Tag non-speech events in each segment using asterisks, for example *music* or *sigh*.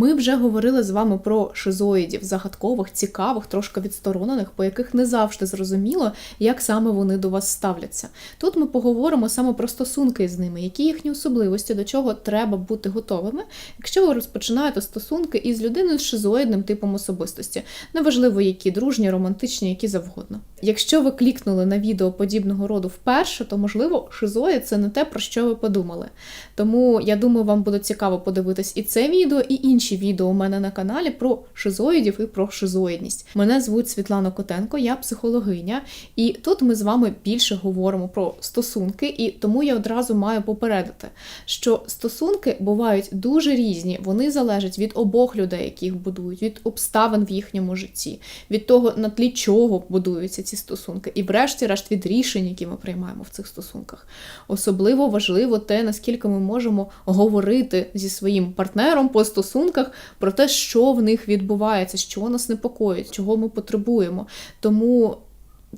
Ми вже говорили з вами про шизоїдів, загадкових, цікавих, трошки відсторонених, по яких не завжди зрозуміло, як саме вони до вас ставляться. Тут ми поговоримо саме про стосунки з ними, які їхні особливості, до чого треба бути готовими, якщо ви розпочинаєте стосунки із людиною з шизоїдним типом особистості, неважливо, які дружні, романтичні, які завгодно. Якщо ви клікнули на відео подібного роду вперше, то можливо шизоїд це не те, про що ви подумали. Тому я думаю, вам буде цікаво подивитись і це відео, і інші відео у мене на каналі про шизоїдів і про шизоїдність. Мене звуть Світлана Котенко, я психологиня, і тут ми з вами більше говоримо про стосунки, і тому я одразу маю попередити, що стосунки бувають дуже різні, вони залежать від обох людей, які їх будують, від обставин в їхньому житті, від того, на тлі чого будуються ці стосунки, і, врешті-решт, від рішень, які ми приймаємо в цих стосунках. Особливо важливо те, наскільки ми можемо говорити зі своїм партнером по стосунках про те, що в них відбувається, що нас непокоїть, чого ми потребуємо. Тому.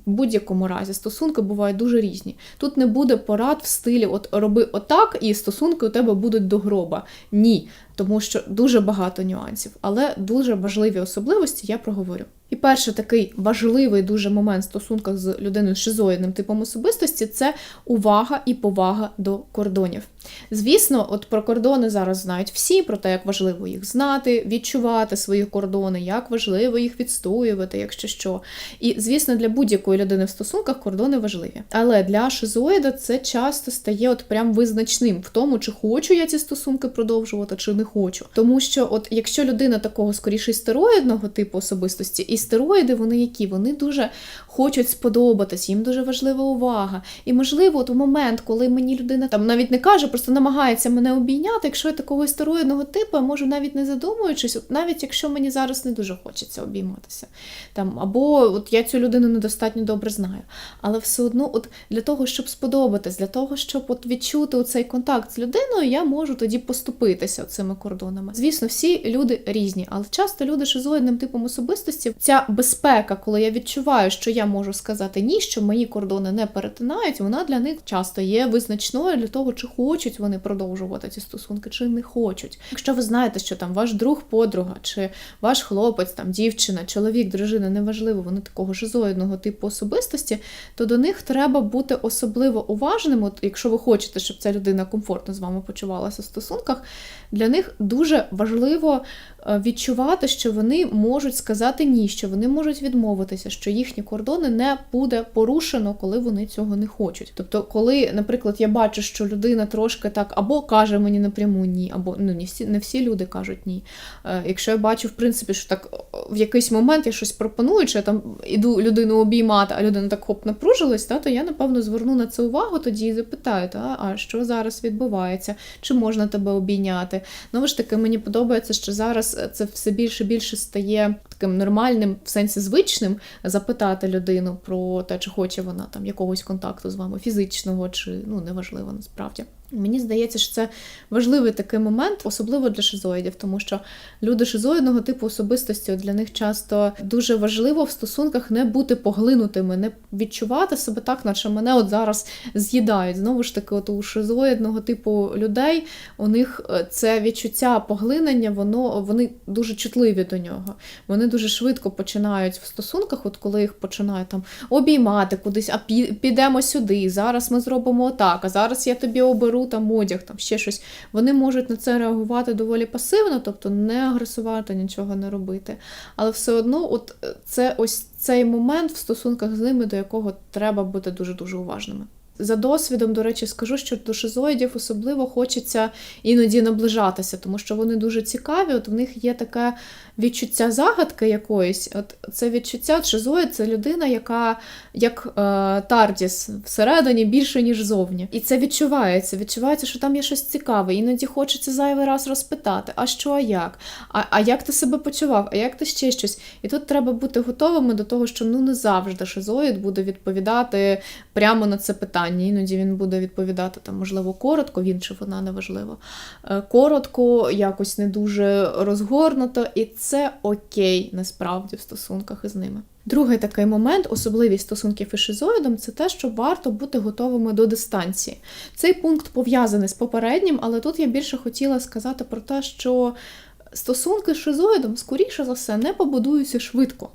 В будь-якому разі стосунки бувають дуже різні. Тут не буде порад в стилі от роби отак, і стосунки у тебе будуть до гроба. Ні, тому що дуже багато нюансів, але дуже важливі особливості я проговорю. І перший такий важливий дуже момент в стосунках з людиною з шизоїдним типом особистості це увага і повага до кордонів. Звісно, от про кордони зараз знають всі, про те, як важливо їх знати, відчувати свої кордони, як важливо їх відстоювати, якщо що. І, звісно, для будь-якої людини в стосунках кордони важливі. Але для шизоїда це часто стає от прям визначним в тому, чи хочу я ці стосунки продовжувати, чи не хочу. Тому що, от якщо людина такого скоріше стероїдного типу особистості, і стероїди, вони які? Вони дуже хочуть сподобатись, їм дуже важлива увага. І можливо, от у момент, коли мені людина там навіть не каже, просто намагається мене обійняти, якщо я такого стероїдного типу, я можу навіть не задумуючись, от навіть якщо мені зараз не дуже хочеться обійматися. Там, Або от я цю людину недостатньо добре знаю. Але все одно, от для того, щоб сподобатись, для того, щоб от відчути цей контакт з людиною, я можу тоді поступитися цими кордонами. Звісно, всі люди різні, але часто люди шизоїдним типом особистості, ця безпека, коли я відчуваю, що я можу сказати ні, що мої кордони не перетинають, вона для них часто є визначною для того, чи хочуть вони продовжувати ці стосунки, чи не хочуть. Якщо ви знаєте, що там ваш друг, подруга, чи ваш хлопець, там дівчина, чоловік, дружина, неважливо, вони такого шизоїдного типу особистості, то до них треба бути особливо уважним. От якщо ви хочете, щоб ця людина комфортно з вами почувалася в стосунках, для них дуже важливо е, відчувати, що вони можуть сказати ні, що вони можуть відмовитися, що їхні кордони не буде порушено, коли вони цього не хочуть. Тобто, коли, наприклад, я бачу, що людина трошки так або каже мені напряму ні, або ну не всі не всі люди кажуть ні. Е, Якщо я бачу, в принципі, що так в якийсь момент я щось пропоную, чи я там іду людину обіймати, а людина так хоп напружилась, та, то я напевно зверну на це увагу тоді і запитаю, та, а що зараз відбувається, чи можна тебе обійняти. Знову ж таки, мені подобається, що зараз це все більше і більше стає таким нормальним, в сенсі звичним, запитати людину про те, чи хоче вона там якогось контакту з вами, фізичного, чи ну неважливо насправді. Мені здається, що це важливий такий момент, особливо для шизоїдів, тому що люди шизоїдного типу особистості для них часто дуже важливо в стосунках не бути поглинутими, не відчувати себе так, наче мене от зараз з'їдають. Знову ж таки, от у шизоїдного типу людей у них е, це відчуття поглинення, воно вони дуже чутливі до нього. Вони дуже швидко починають в стосунках, от коли їх починають там обіймати кудись, а підемо сюди. Зараз ми зробимо отак, а зараз я тобі оберу там одяг, там ще щось. Вони можуть на це реагувати доволі пасивно, тобто не агресувати, нічого не робити. Але все одно, от це ось цей момент в стосунках з ними, до якого треба бути дуже-дуже уважними. За досвідом, до речі, скажу, що до шизоїдів особливо хочеться іноді наближатися, тому що вони дуже цікаві. От в них є таке відчуття загадки якоїсь. От Це відчуття шизоїд це людина, яка як е, Тардіс всередині більше, ніж зовні. І це відчувається. Відчувається, що там є щось цікаве. Іноді хочеться зайвий раз розпитати, а що, а як? А, а як ти себе почував? А як ти ще щось? І тут треба бути готовими до того, що ну не завжди шизоїд буде відповідати прямо на це питання. Іноді він буде відповідати там, можливо, коротко, він чи вона неважливо. Е, коротко, якось не дуже розгорнуто, і це окей насправді в стосунках із ними. Другий такий момент, особливість стосунків із шизоїдом, це те, що варто бути готовими до дистанції. Цей пункт пов'язаний з попереднім, але тут я більше хотіла сказати про те, що Стосунки з шизоїдом, скоріше за все, не побудуються швидко.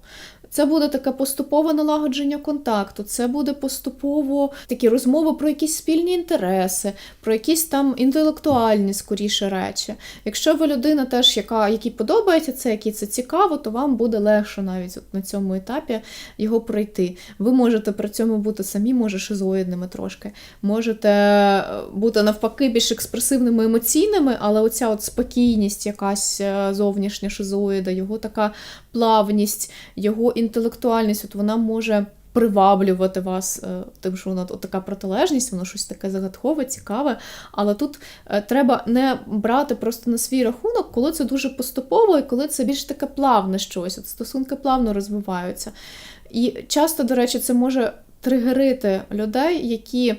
Це буде таке поступове налагодження контакту, це буде поступово такі розмови про якісь спільні інтереси, про якісь там інтелектуальні скоріше речі. Якщо ви людина теж, яка якій подобається це, якій це цікаво, то вам буде легше навіть на цьому етапі його пройти. Ви можете при цьому бути самі, може, шизоїдними трошки, можете е, бути навпаки більш експресивними емоційними, але оця от спокійність, якась е, зовнішня шизоїда, його така плавність, його інтелектуальність, от вона може. Приваблювати вас, е, тим, що вона от така протилежність, воно щось таке загадкове, цікаве. Але тут е, треба не брати просто на свій рахунок, коли це дуже поступово і коли це більш таке плавне щось. От стосунки плавно розвиваються. І часто, до речі, це може тригерити людей, які.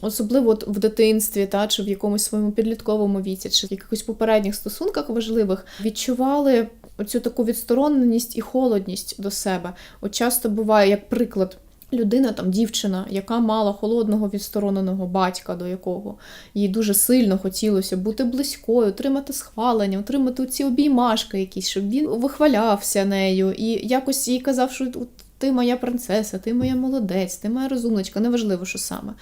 Особливо от в дитинстві, та чи в якомусь своєму підлітковому віці, чи в якихось попередніх стосунках важливих відчували оцю таку відстороненість і холодність до себе. От часто буває, як приклад, людина, там дівчина, яка мала холодного відстороненого батька, до якого їй дуже сильно хотілося бути близькою, отримати схвалення, отримати ці обіймашки якісь, щоб він вихвалявся нею і якось їй казав, що ти моя принцеса, ти моя молодець, ти моя розумничка, неважливо, що саме.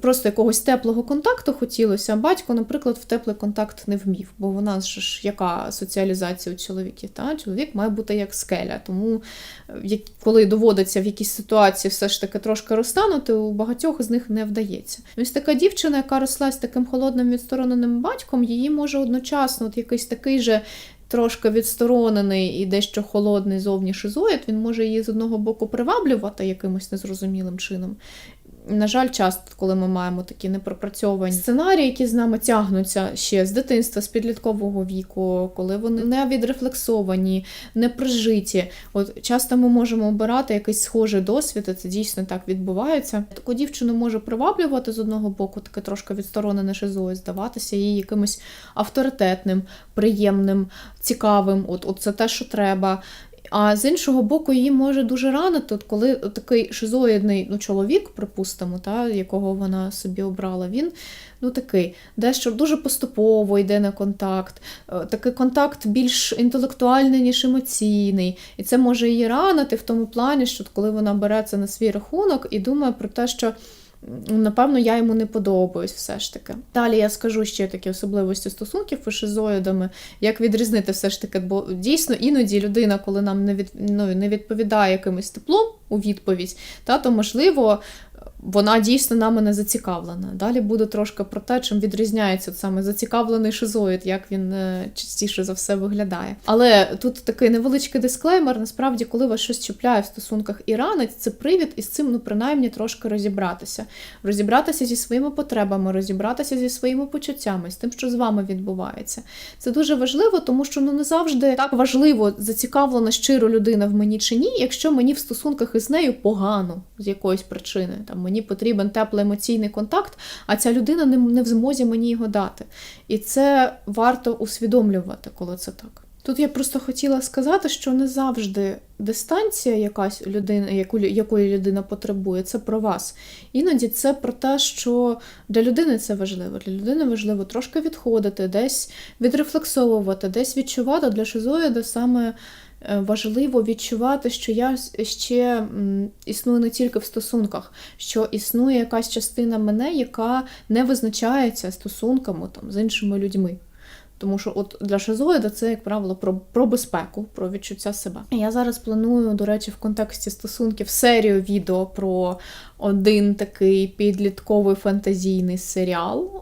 Просто якогось теплого контакту хотілося, а батько, наприклад, в теплий контакт не вмів, бо в нас ж яка соціалізація у чоловіків? Та? Чоловік має бути як скеля. Тому, е, коли доводиться в якійсь ситуації все ж таки трошки розтанути, у багатьох з них не вдається. Ось така дівчина, яка росла з таким холодним відстороненим батьком, її може одночасно от якийсь такий же. Трошки відсторонений і дещо холодний зовні шизоїд, він може її з одного боку приваблювати якимось незрозумілим чином, на жаль, часто, коли ми маємо такі непропрацьовані сценарії, які з нами тягнуться ще з дитинства, з підліткового віку, коли вони не відрефлексовані, не прижиті. От часто ми можемо обирати якийсь схожий досвід, і це дійсно так відбувається. Таку дівчину може приваблювати з одного боку, таке трошки відсторонене шизою, здаватися їй якимось авторитетним, приємним, цікавим. От, от це те, що треба. А з іншого боку, її може дуже ранити, коли такий шизоїдний ну, чоловік, припустимо, та, якого вона собі обрала, він ну, такий, дещо дуже поступово йде на контакт. Е, Такий контакт більш інтелектуальний, ніж емоційний. І це може її ранити в тому плані, що коли вона бере це на свій рахунок і думає про те, що. Напевно, я йому не подобаюсь все ж таки. Далі я скажу ще такі особливості стосунків із шизоїдами, як відрізнити все ж таки, бо дійсно іноді людина, коли нам не, від, ну, не відповідає якимось теплом у відповідь, та, то можливо. Вона дійсно нами не зацікавлена. Далі буде трошки про те, чим відрізняється саме зацікавлений шизоїд, як він е, частіше за все виглядає. Але тут такий невеличкий дисклеймер. Насправді, коли вас щось чіпляє в стосунках і ранить, це привід із цим, ну принаймні, трошки розібратися. Розібратися зі своїми потребами, розібратися зі своїми почуттями, з тим, що з вами відбувається. Це дуже важливо, тому що ну не завжди так важливо, зацікавлена щиро людина в мені чи ні, якщо мені в стосунках із нею погано з якоїсь причини. Там мені потрібен теплий емоційний контакт, а ця людина не, не в змозі мені його дати. І це варто усвідомлювати, коли це так. Тут я просто хотіла сказати, що не завжди дистанція, якась людина, яку, якої людина потребує, це про вас. Іноді це про те, що для людини це важливо. Для людини важливо трошки відходити, десь відрефлексовувати, десь відчувати для шизоїда саме важливо відчувати, що я ще існую не тільки в стосунках, що існує якась частина мене, яка не визначається стосунками там, з іншими людьми. Тому що от для шизоїда це, як правило, про, про безпеку, про відчуття себе. Я зараз планую, до речі, в контексті стосунків серію відео про один такий підлітковий фантазійний серіал, е,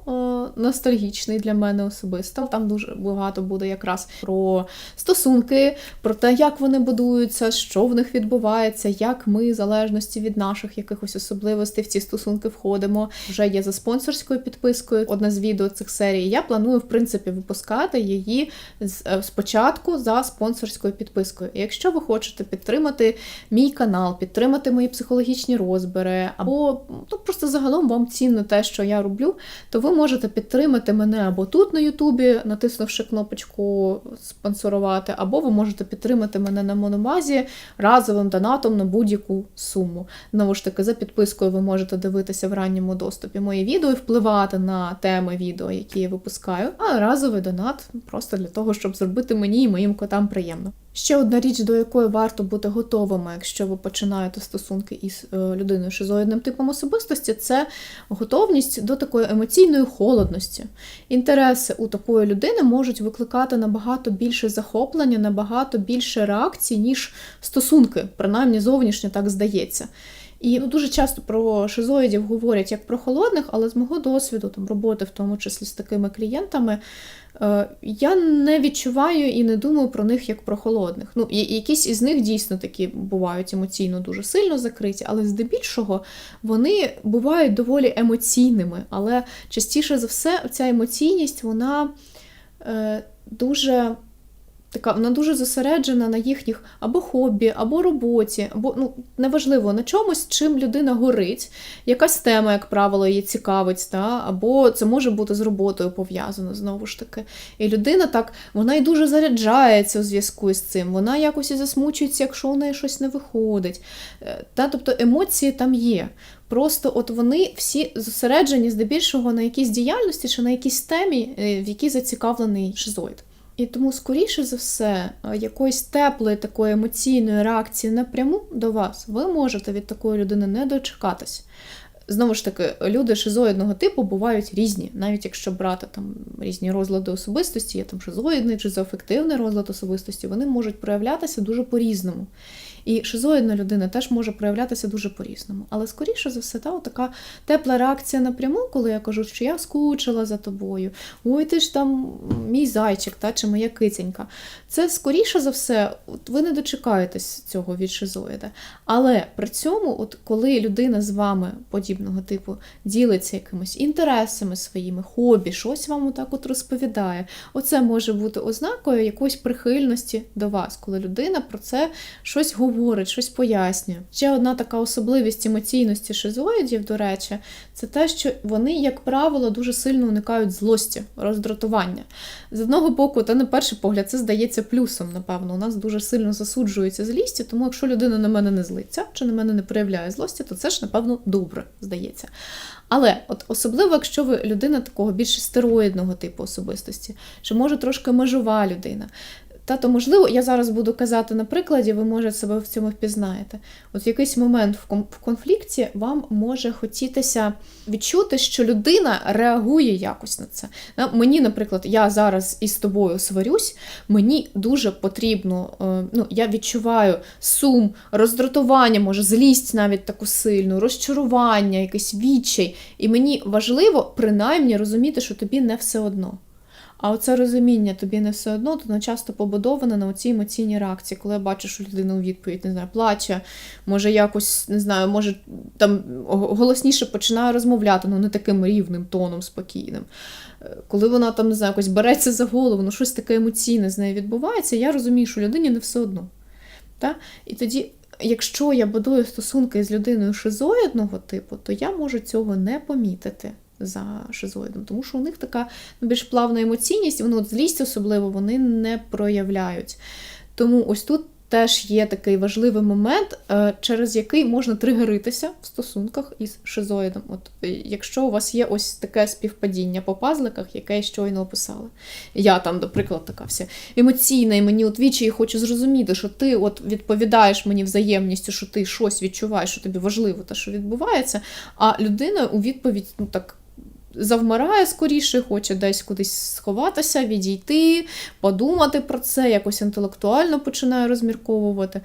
ностальгічний для мене особисто. Там дуже багато буде якраз про стосунки, про те, як вони будуються, що в них відбувається, як ми, в залежності від наших якихось особливостей, в ці стосунки входимо. Вже є за спонсорською підпискою одне з відео цих серій. Я планую, в принципі, випускати її е, спочатку за спонсорською підпискою. І якщо ви хочете підтримати мій канал, підтримати мої психологічні розбори, або ну, просто загалом вам цінно те, що я роблю, то ви можете підтримати мене або тут на Ютубі, натиснувши кнопочку спонсорувати, або ви можете підтримати мене на Монобазі разовим донатом на будь-яку суму. Знову ж таки, за підпискою ви можете дивитися в ранньому доступі мої відео і впливати на теми відео, які я випускаю. А разовий донат просто для того, щоб зробити мені і моїм котам приємно. Ще одна річ, до якої варто бути готовими, якщо ви починаєте стосунки із е, людиною шизоїдним типом особистості, це готовність до такої емоційної холодності. Інтереси у такої людини можуть викликати набагато більше захоплення, набагато більше реакцій, ніж стосунки, принаймні зовнішньо так здається. І ну, дуже часто про шизоїдів говорять як про холодних, але з мого досвіду, там роботи, в тому числі з такими клієнтами, е, я не відчуваю і не думаю про них як про холодних. Ну, якісь із них дійсно такі бувають емоційно дуже сильно закриті, але здебільшого вони бувають доволі емоційними. Але частіше за все, ця емоційність, вона е, дуже така вона дуже зосереджена на їхніх або хобі, або роботі, або ну неважливо на чомусь, чим людина горить. Якась тема, як правило, її цікавить, та? або це може бути з роботою пов'язано знову ж таки. І людина так вона і дуже заряджається у зв'язку з цим. Вона якось і засмучується, якщо у неї щось не виходить. Е, та? Тобто емоції там є. Просто от вони всі зосереджені здебільшого на якійсь діяльності чи на якійсь темі, е, в якій зацікавлений шизоїд. І тому, скоріше за все, е, якоїсь теплої такої емоційної реакції напряму до вас ви можете від такої людини не дочекатись. Знову ж таки, люди шизоїдного типу бувають різні, навіть якщо брати там різні розлади особистості, є там шизоїдний чи зоофективний розлад особистості, вони можуть проявлятися дуже по-різному. І шизоїдна людина теж може проявлятися дуже по-різному. Але, скоріше за все, та така тепла реакція напряму, коли я кажу, що я скучила за тобою, ой, ти ж там мій зайчик, та, чи моя киценька. Це скоріше за все, от ви не дочекаєтесь цього від шизоїда. Але при цьому, от коли людина з вами подібного типу ділиться якимись інтересами своїми, хобі, щось вам отак от розповідає, оце може бути ознакою якоїсь прихильності до вас, коли людина про це щось говорить говорить, щось пояснює. Ще одна така особливість емоційності шизоїдів, до речі, це те, що вони, як правило, дуже сильно уникають злості, роздратування. З одного боку, та на перший погляд, це здається плюсом, напевно. У нас дуже сильно засуджується злісті, тому якщо людина на мене не злиться чи на мене не проявляє злості, то це ж, напевно, добре здається. Але от особливо, якщо ви людина такого більш стероїдного типу особистості, чи може трошки межова людина, та то, можливо, я зараз буду казати на прикладі, ви може себе в цьому впізнаєте. От в якийсь момент в конфлікті вам може хотітися відчути, що людина реагує якось на це. Мені, наприклад, я зараз із тобою сварюсь, мені дуже потрібно, е, ну, я відчуваю сум, роздратування, може, злість навіть таку сильну, розчарування, якийсь відчай. І мені важливо принаймні розуміти, що тобі не все одно. А оце розуміння тобі не все одно, воно часто побудоване на цій емоційній реакції, коли я бачу, що людина у відповідь не знаю, плаче, може якось не знаю, може там голосніше починає розмовляти, ну не таким рівним тоном спокійним. Е, коли вона там не знаю, якось береться за голову, ну щось таке емоційне з нею відбувається, я розумію, що людині не все одно. Та? І тоді. Якщо я будую стосунки з людиною шизоїдного типу, то я можу цього не помітити за шизоїдом, тому що у них така ну, більш плавна емоційність, вони от злість особливо вони не проявляють. Тому ось тут теж є такий важливий момент, е, через який можна тригеритися в стосунках із шизоїдом. От е, Якщо у вас є ось таке співпадіння по пазликах, яке я щойно описала. Я там, наприклад, така вся емоційна, і мені от вічі хочу зрозуміти, що ти от відповідаєш мені взаємністю, що ти щось відчуваєш, що тобі важливо те, що відбувається, а людина у відповідь ну так завмирає скоріше, хоче десь кудись сховатися, відійти, подумати про це, якось інтелектуально починає розмірковувати.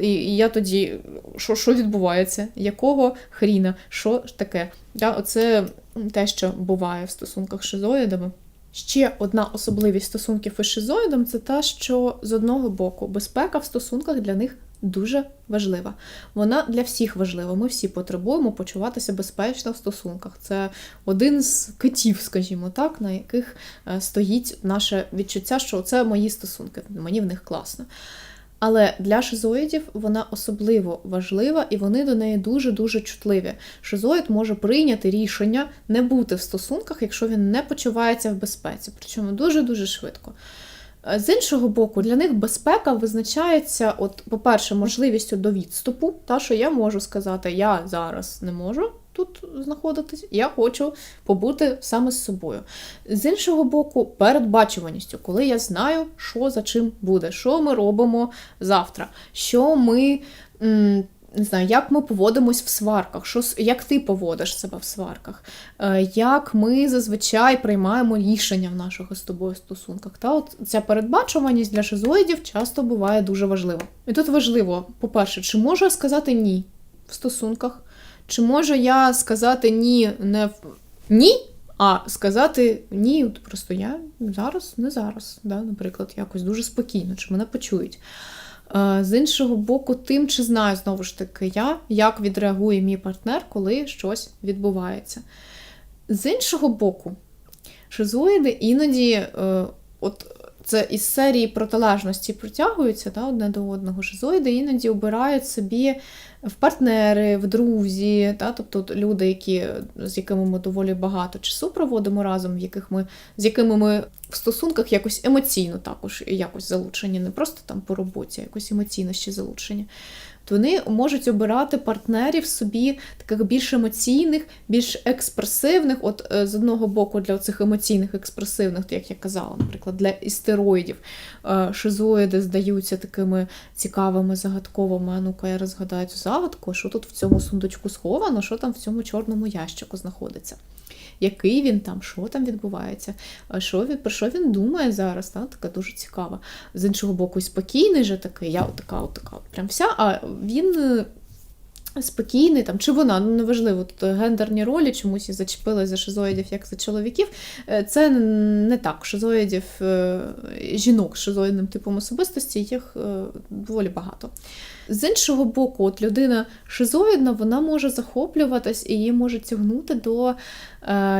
І я тоді, що що відбувається? Якого хріна? Що таке? Оце те, що буває в стосунках з шизоїдами. Ще одна особливість стосунків із шизоїдом це те, що з одного боку безпека в стосунках для них дуже важлива. Вона для всіх важлива. Ми всі потребуємо почуватися безпечно в стосунках. Це один з китів, скажімо так, на яких е, стоїть наше відчуття, що це мої стосунки, мені в них класно. Але для шизоїдів вона особливо важлива і вони до неї дуже-дуже чутливі. Шизоїд може прийняти рішення не бути в стосунках, якщо він не почувається в безпеці, причому дуже-дуже швидко. Е, З іншого боку, для них безпека визначається, от, по-перше, можливістю до відступу, та що я можу сказати, я зараз не можу тут знаходитись, я хочу побути саме з собою. З іншого боку, передбачуваністю, коли я знаю, що за чим буде, що ми робимо завтра, що ми. м, Не знаю, як ми поводимось в сварках, що, як ти поводиш себе в сварках, е, як ми зазвичай приймаємо рішення в наших з тобою стосунках. Та от ця передбачуваність для шизоїдів часто буває дуже важлива. І тут важливо, по-перше, чи можу я сказати ні в стосунках, чи можу я сказати ні не в ні, а сказати ні, просто я зараз, не зараз, да, наприклад, якось дуже спокійно, чи мене почують. Е, З іншого боку, тим, чи знаю знову ж таки я, як відреагує мій партнер, коли щось відбувається. З іншого боку, шизоїди іноді, е, от це із серії протилежності притягуються да, одне до одного. Шизоїди іноді обирають собі в партнери, в друзі, та, тобто люди, які, з якими ми доволі багато часу проводимо разом, в яких ми, з якими ми в стосунках якось емоційно також якось залучені, не просто там по роботі, а якось емоційно ще залучені. Вони можуть обирати партнерів собі таких більш емоційних, більш експресивних. От е, з одного боку, для цих емоційних експресивних, як я казала, наприклад, для істероїдів, е, шизоїди здаються такими цікавими, загадковими. Ну-ка, я розгадаю цю загадку, що тут в цьому сундучку сховано, що там в цьому чорному ящику знаходиться. Який він там, що там відбувається, що він, про що він думає зараз, та? така дуже цікава. З іншого боку, спокійний же такий, я така, от така, от прям вся, а він спокійний, там, чи вона, ну неважливо, тут гендерні ролі чомусь і зачепилась за шизоїдів, як за чоловіків. Е, Це не так. Шизоїдів, е, жінок з шизоїдним типом особистості їх е, доволі багато. З іншого боку, от людина шизоїдна, вона може захоплюватись і її може тягнути до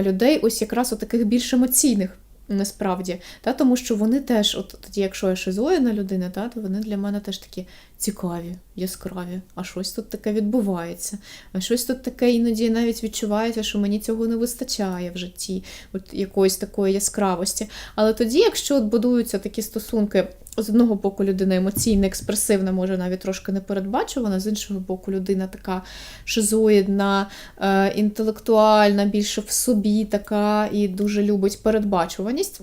людей ось якраз от таких більш емоційних. Насправді, та, тому що вони теж, от тоді, якщо я шизоїдна людина, та, то вони для мене теж такі цікаві, яскраві. А щось тут таке відбувається. А щось тут таке іноді навіть відчувається, що мені цього не вистачає в житті, от якоїсь такої яскравості. Але тоді, якщо от будуються такі стосунки, з одного боку людина емоційна, експресивна, може навіть трошки непередбачувана, з іншого боку, людина така шизоїдна, е, інтелектуальна, більше в собі така і дуже любить передбачуваність.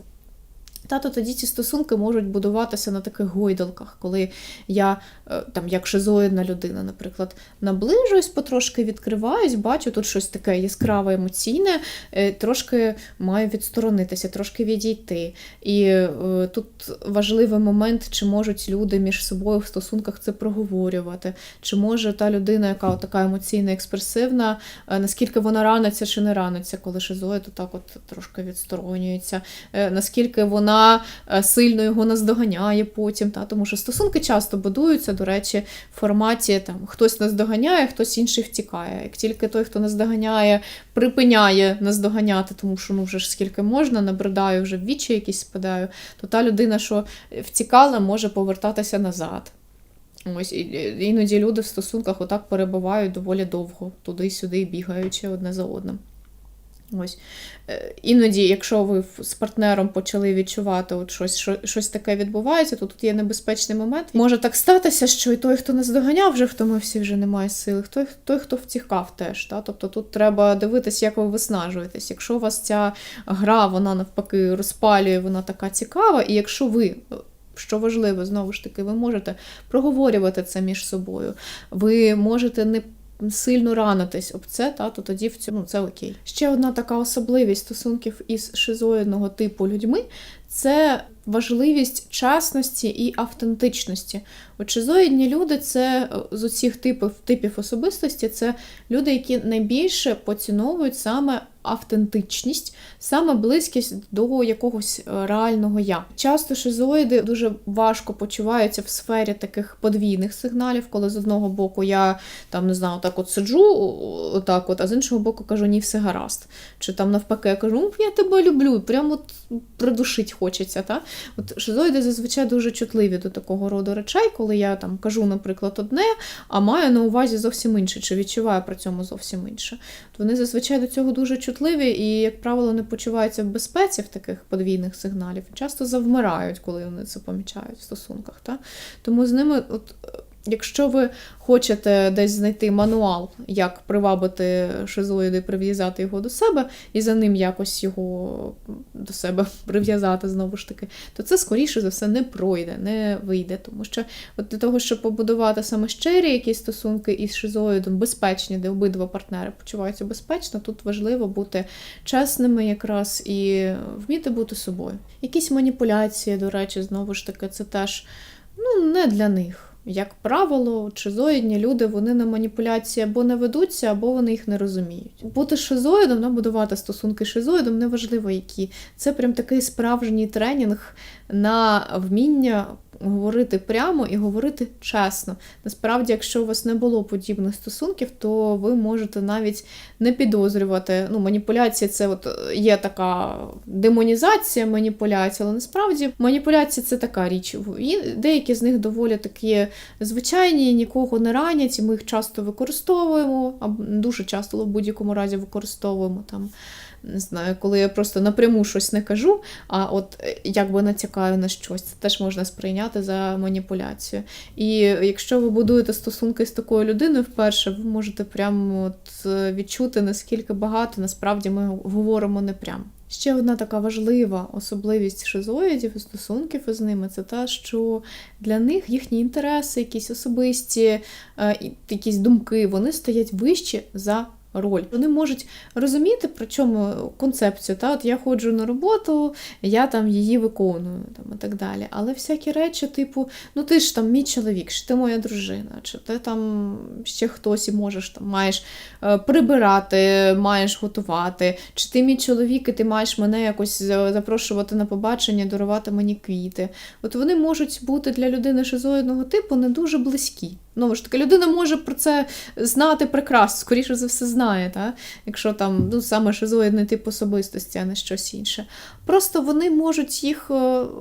Та то тоді ці стосунки можуть будуватися на таких гойдалках, коли я, е, там, як шизоїдна людина, наприклад, наближуюсь, потрошки відкриваюсь, бачу тут щось таке яскраве, емоційне, е, трошки маю відсторонитися, трошки відійти. І е, тут важливий момент, чи можуть люди між собою в стосунках це проговорювати, чи може та людина, яка така емоційна, експресивна, наскільки вона раниться чи не раниться, коли шизоїд отак от трошки відсторонюється, наскільки вона е, сильно його наздоганяє потім. Та? Тому що стосунки часто будуються, до речі, в форматі там хтось наздоганяє, хтось інший втікає. Як тільки той, хто наздоганяє, припиняє наздоганяти, тому що ну вже ж скільки можна, набридаю, вже в вічі якісь спадаю, то та людина, що втікала, може повертатися назад. Ось іноді люди в стосунках отак перебувають доволі довго, туди-сюди бігаючи одне за одним. Ось. Е, Іноді, якщо ви з партнером почали відчувати от щось, що, щось таке відбувається, то тут є небезпечний момент. Може так статися, що і той, хто не здоганяв, вже втомився, вже немає сили, той, той хто втікав теж. Та? Тобто тут треба дивитися, як ви виснажуєтесь. Якщо у вас ця гра, вона навпаки розпалює, вона така цікава, і якщо ви. е, Що важливо, знову ж таки, ви можете проговорювати це між собою. Ви можете не сильно ранитись об це, та, то тоді в цьому ну, це окей. Ще одна така особливість стосунків із шизоїдного типу людьми це важливість чесності і автентичності. От шизоїдні люди це е, з усіх типів, типів особистості, це люди, які найбільше поціновують саме автентичність, саме близькість до якогось е, реального я. Часто шизоїди дуже важко почуваються в сфері таких подвійних сигналів, коли з одного боку я там не знаю, так от сиджу, отак от, а з іншого боку кажу, ні, все гаразд. Чи там навпаки я кажу, «Ну, я тебе люблю, прямо от придушить хочеться. Та? От шизоїди зазвичай дуже чутливі до такого роду речей, коли я там кажу, наприклад, одне, а маю на увазі зовсім інше, чи відчуваю при цьому зовсім інше. Вони зазвичай до цього дуже чутливі і, як правило, не почуваються в безпеці в таких подвійних сигналів. Часто завмирають, коли вони це помічають в стосунках. Та? Тому з ними, от, якщо ви хочете десь знайти мануал, як привабити шизоїди, прив'язати його до себе, і за ним якось його до себе *laughs* прив'язати знову ж таки, то це скоріше за все не пройде, не вийде. Тому що от для того, щоб побудувати саме щирі якісь стосунки із шизоїдом, безпечні, де обидва партнери почуваються безпечно, тут важливо бути чесними якраз і вміти бути собою. Якісь маніпуляції, до речі, знову ж таки, це теж ну, не для них. Як правило, шизоїдні люди вони на маніпуляції або не ведуться, або вони їх не розуміють. Бути шизоїдом, ну, будувати стосунки з шизоїдом, неважливо які. Це прям такий справжній тренінг на вміння говорити прямо і говорити чесно. Насправді, якщо у вас не було подібних стосунків, то ви можете навіть не підозрювати. Ну, маніпуляція це от є така демонізація маніпуляцій, але насправді маніпуляція це така річ. І деякі з них доволі такі звичайні, нікого не ранять, і ми їх часто використовуємо, або дуже часто в будь-якому разі використовуємо там не знаю, коли я просто напряму щось не кажу, а от е, якби натякаю на щось, це теж можна сприйняти за маніпуляцію. І якщо ви будуєте стосунки з такою людиною вперше, ви можете прямо от е, відчути, наскільки багато насправді ми говоримо не прямо. Ще одна така важлива особливість шизоїдів і стосунків із ними це те, що для них їхні інтереси, якісь особисті, е, якісь думки, вони стоять вище за роль. Вони можуть розуміти, при чому концепцію. Та? От Я ходжу на роботу, я там її виконую там, і так далі. Але всякі речі, типу, ну ти ж там мій чоловік, чи ти моя дружина, чи ти там ще хтось і можеш там маєш е, прибирати, маєш готувати, чи ти мій чоловік, і ти маєш мене якось запрошувати на побачення, дарувати мені квіти. От вони можуть бути для людини шизоїдного типу не дуже близькі. Знову ж таки, людина може про це знати прекрасно, скоріше за все, знає, та? якщо там ну, саме шизоїдний тип особистості, а не щось інше. Просто вони можуть їх е,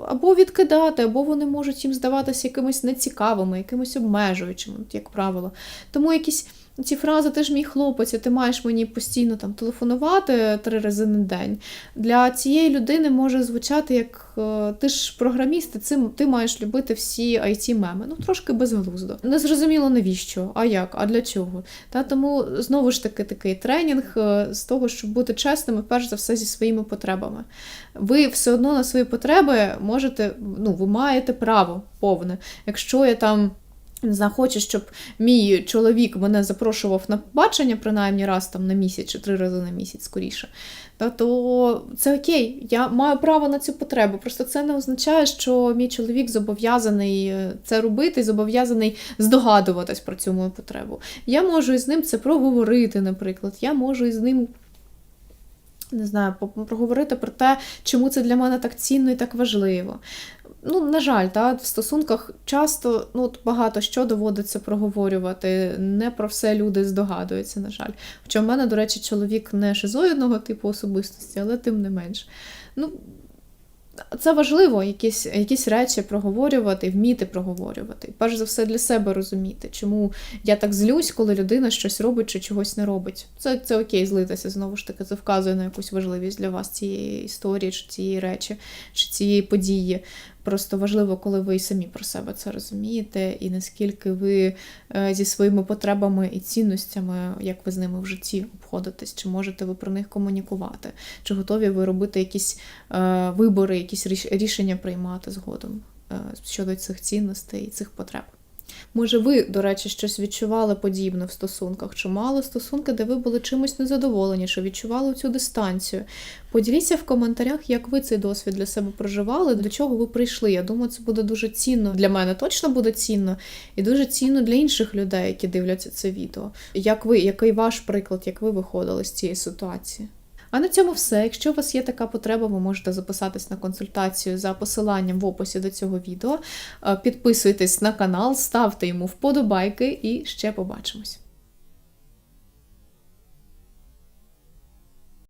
або відкидати, або вони можуть їм здаватися якимось нецікавими, якимось обмежуючими, як правило. Тому якісь. Ці фрази ти ж мій хлопець, і ти маєш мені постійно там телефонувати три рази на день. Для цієї людини може звучати як е, ти ж програміст, і цим ти маєш любити всі it меми Ну, трошки безглуздо. Не зрозуміло навіщо, а як, а для чого. Та Тому знову ж таки такий тренінг е, з того, щоб бути чесними, перш за все, зі своїми потребами. Ви все одно на свої потреби можете, ну, ви маєте право повне. Якщо я там. Не знаю, хочу, щоб мій чоловік мене запрошував на побачення, принаймні раз там на місяць чи три рази на місяць скоріше. То це окей, я маю право на цю потребу. Просто це не означає, що мій чоловік зобов'язаний е, це робити, зобов'язаний здогадуватись про цю мою потребу. Я можу із ним це проговорити, наприклад. Я можу із ним. Не знаю, проговорити про те, чому це для мене так цінно і так важливо ну, на жаль, та, в стосунках часто ну, багато що доводиться проговорювати. Не про все люди здогадуються, на жаль. Хоча в мене, до речі, чоловік не шизоїдного типу особистості, але тим не менш. Ну, це важливо, якісь якісь речі проговорювати, вміти проговорювати. Перш за все для себе розуміти, чому я так злюсь, коли людина щось робить чи чогось не робить. Це це окей, злитися, знову ж таки, це вказує на якусь важливість для вас цієї історії, чи цієї речі, чи цієї події. Просто важливо, коли ви і самі про себе це розумієте, і наскільки ви е, зі своїми потребами і цінностями, як ви з ними в житті обходитесь, чи можете ви про них комунікувати, чи готові ви робити якісь е, вибори, якісь рішення приймати згодом е, щодо цих цінностей і цих потреб. Може, ви, до речі, щось відчували подібне в стосунках, чи мали стосунки, де ви були чимось незадоволені, чи відчували цю дистанцію. Поділіться в коментарях, як ви цей досвід для себе проживали, до чого ви прийшли. Я думаю, це буде дуже цінно. Для мене точно буде цінно, і дуже цінно для інших людей, які дивляться це відео. Як ви, який ваш приклад, як ви виходили з цієї ситуації? А на цьому все. Якщо у вас є така потреба, ви можете записатись на консультацію за посиланням в описі до цього відео. Е, Підписуйтесь на канал, ставте йому вподобайки і ще побачимось.